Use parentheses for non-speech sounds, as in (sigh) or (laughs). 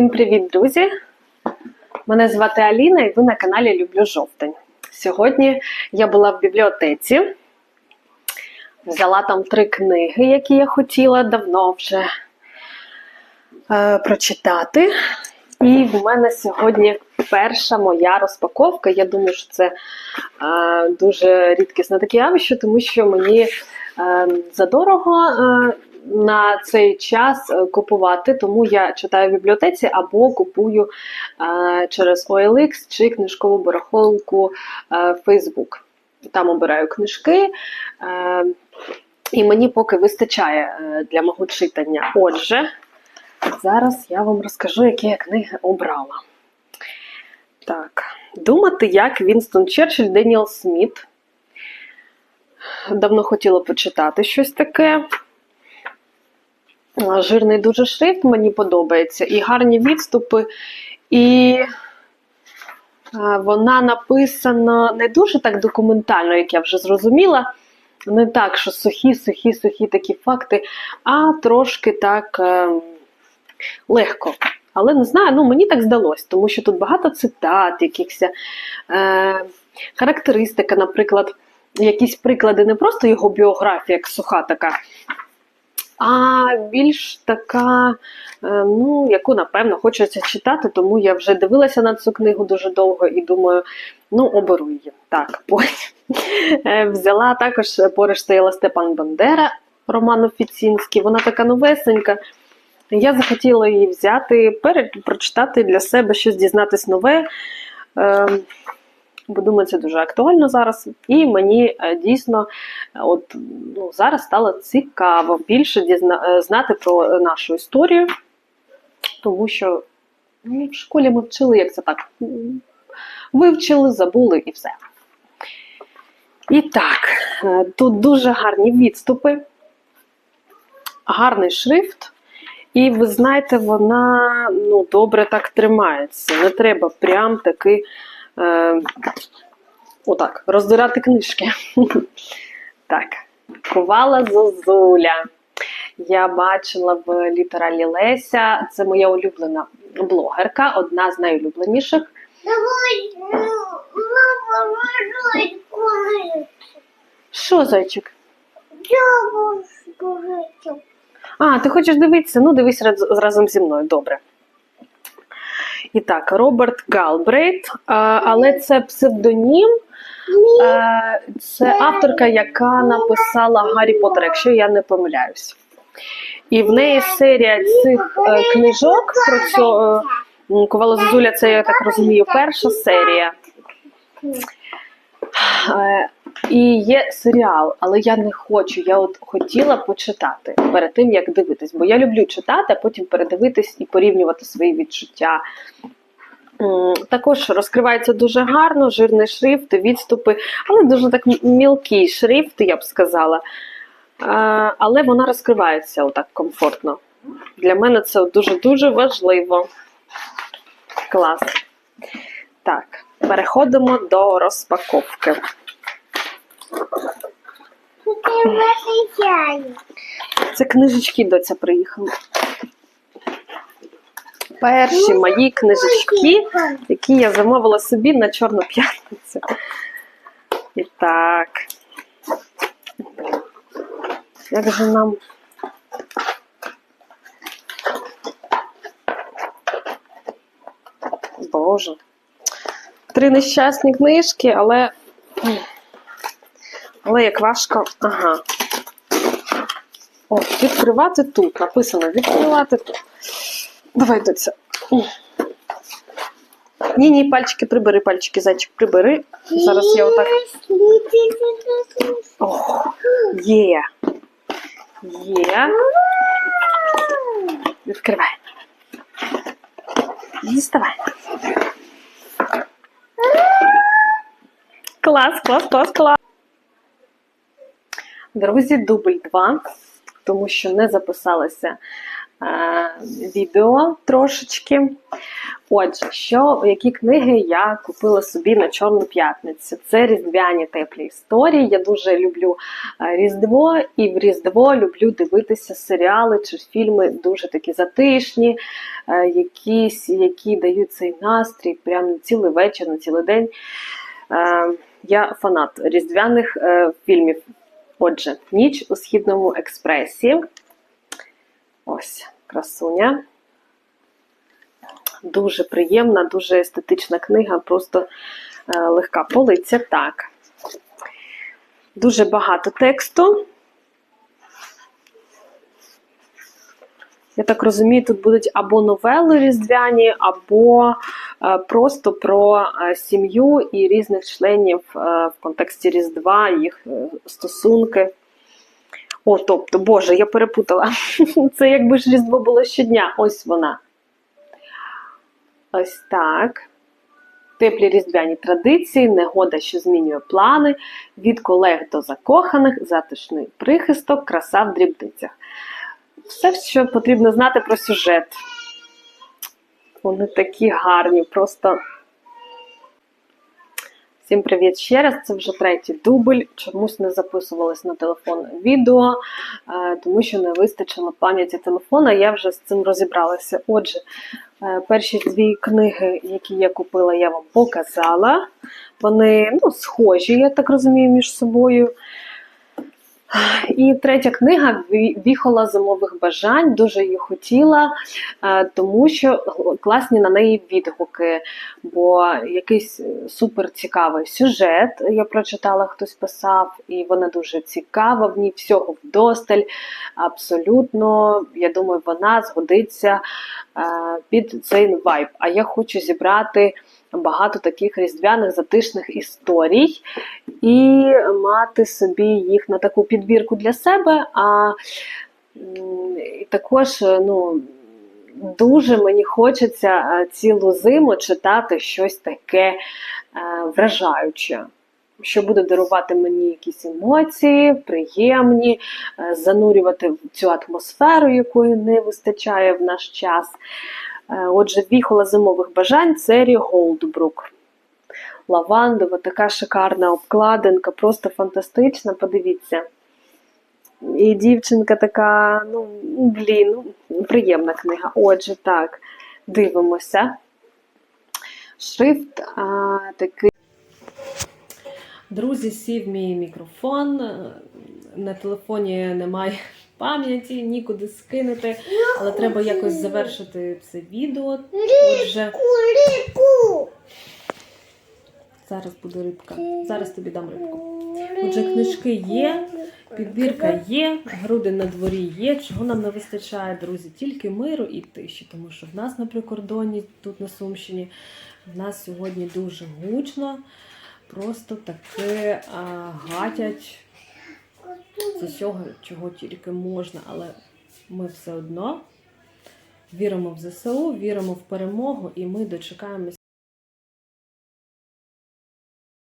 Всім привіт, друзі! Мене звати Аліна і ви на каналі Люблю жовтень. Сьогодні я була в бібліотеці, взяла там три книги, які я хотіла давно вже е, прочитати. І в мене сьогодні перша моя розпаковка. Я думаю, що це е, дуже рідкісне таке явище, тому що мені е, задорого е, на цей час е, купувати, тому я читаю в бібліотеці або купую е, через OLX чи книжкову барахолку е, Facebook. Там обираю книжки. І мені поки вистачає для мого читання. Отже, зараз я вам розкажу, які я книги обрала. Так, думати, як Вінстон Черчилль, Деніел Сміт. Давно хотіла почитати щось таке. Жирний дуже шрифт, мені подобається, і гарні відступи. І вона написана не дуже так документально, як я вже зрозуміла. Не так, що сухі, сухі, сухі такі факти, а трошки так е, легко. Але не знаю, ну мені так здалось, тому що тут багато цитат, якихось е, характеристика, наприклад, якісь приклади, не просто його біографія, як суха така, а більш така, е, ну, яку, напевно, хочеться читати, тому я вже дивилася на цю книгу дуже довго і думаю, ну, оберу її. Так, потім е, взяла також поруч стояла Степан Бандера, Роман Офіцінський. Вона така новесенька. Я захотіла її взяти, перед прочитати для себе щось дізнатись нове. Бо думаю, це дуже актуально зараз. І мені е, дійсно е, от, ну, зараз стало цікаво більше дізна... е, знати про нашу історію, тому що ну, в школі ми вчили, як це так. Вивчили, забули і все. І так, тут дуже гарні відступи, гарний шрифт. І ви знаєте, вона ну, добре так тримається. Не треба прям таки е, отак, роздирати книжки. (laughs) Так, Ковала Зозуля. Я бачила в літералі Леся. Це моя улюблена блогерка, одна з найулюбленіших. Що, зайчик? Я. А, ти хочеш дивитися? Ну, дивись раз- разом зі мною, добре. І так, Роберт Галбрейт, але це псевдонім. Е, Це авторка, яка написала Гаррі Поттер, якщо я не помиляюсь. І в неї серія цих е, книжок про цю е, Ковала Зозуля, це, я так розумію, перша серія. І є серіал, але я не хочу. Я от хотіла почитати перед тим, як дивитись. Бо я люблю читати, а потім передивитись і порівнювати свої відчуття. Також розкривається дуже гарно, жирний шрифт, відступи, але дуже так мілкий шрифт, я б сказала. Але вона розкривається отак комфортно. Для мене це дуже-дуже важливо. Клас. Так, переходимо до розпаковки. Це книжечки доця приїхали. Перші мої книжечки, які я замовила собі на Чорну п'ятницю. І так. Як же нам. Боже. Три нещасні книжки, але. Але як важко. Ага. О, відкривати тут. Написано відкривати тут. Давай доця. Ні, ні, пальчики прибери, пальчики, зайчик прибери. Зараз я отак. О, є. Є. Відкривай. Діставай. Клас, клас, клас, клас. Друзі, дубль 2, тому що не записалася е, відео трошечки. Отже, що, які книги я купила собі на Чорну п'ятницю? Це різдвяні теплі історії. Я дуже люблю е, Різдво, і в Різдво люблю дивитися серіали чи фільми дуже такі затишні, е, якісь, які дають цей настрій прямо цілий вечір, на цілий день. Е, Я фанат різдвяних е, фільмів. Отже, ніч у східному експресі. Ось красуня. Дуже приємна, дуже естетична книга, просто е, легка полиця. Так. Дуже багато тексту. Я так розумію, тут будуть або новели різдвяні, або просто про е, сім'ю і різних членів е, в контексті Різдва, їх е, стосунки. О, тобто, Боже, я перепутала. (laughs) Це якби ж Різдво було щодня. Ось вона. Ось так. Теплі різдвяні традиції, негода, що змінює плани, від колег до закоханих, затишний прихисток, краса в дрібницях. Все, що потрібно знати про сюжет. Вони такі гарні, просто. Всім привіт ще раз. Це вже третій дубль. Чомусь не записувалось на телефон відео, е, тому що не вистачило пам'яті телефона. Я вже з цим розібралася. Отже, е, перші дві книги, які я купила, я вам показала. Вони ну, схожі, я так розумію, між собою. І третя книга Віхола зимових бажань. Дуже її хотіла, е, тому що класні на неї відгуки, бо якийсь супер цікавий сюжет. Я прочитала, хтось писав, і вона дуже цікава. В ній всього вдосталь. Абсолютно, я думаю, вона згодиться е, під цей вайб. А я хочу зібрати багато таких різдвяних затишних історій і мати собі їх на таку підбірку для себе. А також е, ну, дуже мені хочеться е, цілу зиму читати щось таке е, вражаюче. Що буде дарувати мені якісь емоції, приємні, занурювати в цю атмосферу, якої не вистачає в наш час. Е, Отже, віхола зимових бажань Цері Голдбрук лавандова, така шикарна обкладинка, просто фантастична. Подивіться. І дівчинка така, ну, блін, ну, приємна книга. Отже, так, дивимося. Шрифт а, такий. Друзі, сів мій мікрофон. На телефоні немає пам'яті, нікуди скинути, але треба якось завершити це відео. Отже, зараз буде рибка. Зараз тобі дам рибку. Отже, книжки є, підбірка є, груди на дворі є. Чого нам не вистачає, друзі? Тільки миру і тиші, тому що в нас на прикордонні, тут на Сумщині, в нас сьогодні дуже гучно, просто таке а, гатять з усього, чого тільки можна, але ми все одно віримо в ЗСУ, віримо в перемогу, і ми дочекаємося